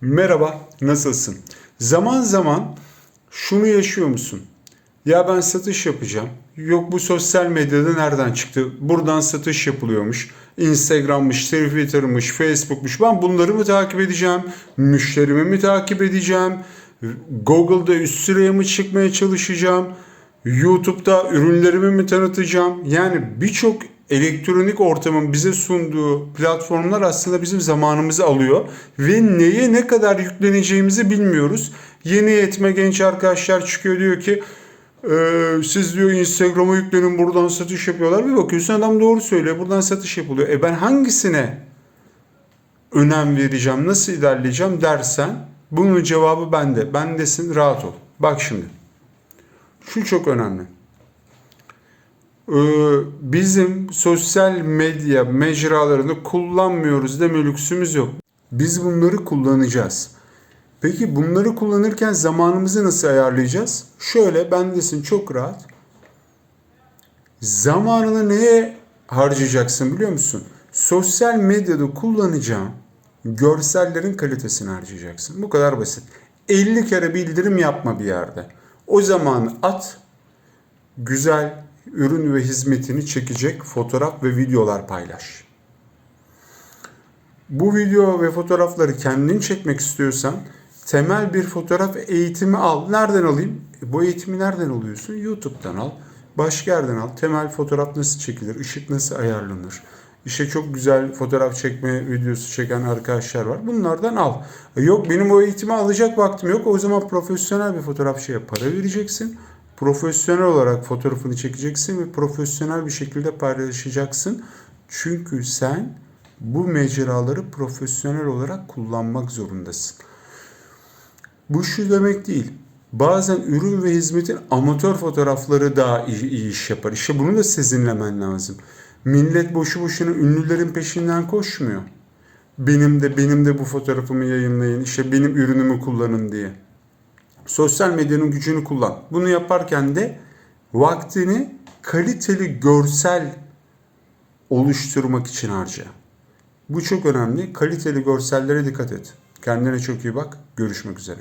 Merhaba, nasılsın? Zaman zaman şunu yaşıyor musun? Ya ben satış yapacağım. Yok bu sosyal medyada nereden çıktı? Buradan satış yapılıyormuş. Instagram'mış, Twitter'mış, Facebook'muş. Ben bunları mı takip edeceğim? Müşterimi mi takip edeceğim? Google'da üst sıraya mı çıkmaya çalışacağım? YouTube'da ürünlerimi mi tanıtacağım? Yani birçok elektronik ortamın bize sunduğu platformlar aslında bizim zamanımızı alıyor ve neye ne kadar yükleneceğimizi bilmiyoruz. Yeni yetme genç arkadaşlar çıkıyor diyor ki "Ee, siz diyor Instagram'a yüklenin buradan satış yapıyorlar. Bir bakıyorsun adam doğru söylüyor buradan satış yapılıyor. E ben hangisine önem vereceğim, nasıl ilerleyeceğim dersen bunun cevabı bende. Bendesin rahat ol. Bak şimdi. Şu çok önemli. Ee, bizim sosyal medya mecralarını kullanmıyoruz deme lüksümüz yok. Biz bunları kullanacağız. Peki bunları kullanırken zamanımızı nasıl ayarlayacağız? Şöyle bendesin çok rahat. Zamanını neye harcayacaksın biliyor musun? Sosyal medyada kullanacağın görsellerin kalitesini harcayacaksın. Bu kadar basit. 50 kere bildirim yapma bir yerde. O zamanı at, güzel ürün ve hizmetini çekecek fotoğraf ve videolar paylaş. Bu video ve fotoğrafları kendin çekmek istiyorsan temel bir fotoğraf eğitimi al. Nereden alayım? E, Bu eğitimi nereden alıyorsun? YouTube'dan al. Başka yerden al. Temel fotoğraf nasıl çekilir? Işık nasıl ayarlanır? İşte çok güzel fotoğraf çekme videosu çeken arkadaşlar var. Bunlardan al. E, Yok benim o eğitimi alacak vaktim yok. O zaman profesyonel bir fotoğrafçıya para vereceksin. Profesyonel olarak fotoğrafını çekeceksin ve profesyonel bir şekilde paylaşacaksın. Çünkü sen bu mecraları profesyonel olarak kullanmak zorundasın. Bu şu demek değil. Bazen ürün ve hizmetin amatör fotoğrafları daha iyi, iyi iş yapar. İşte bunu da sezinlemen lazım. Millet boşu boşuna ünlülerin peşinden koşmuyor. Benim de benim de bu fotoğrafımı yayınlayın. İşte benim ürünümü kullanın diye. Sosyal medyanın gücünü kullan. Bunu yaparken de vaktini kaliteli görsel oluşturmak için harca. Bu çok önemli. Kaliteli görsellere dikkat et. Kendine çok iyi bak. Görüşmek üzere.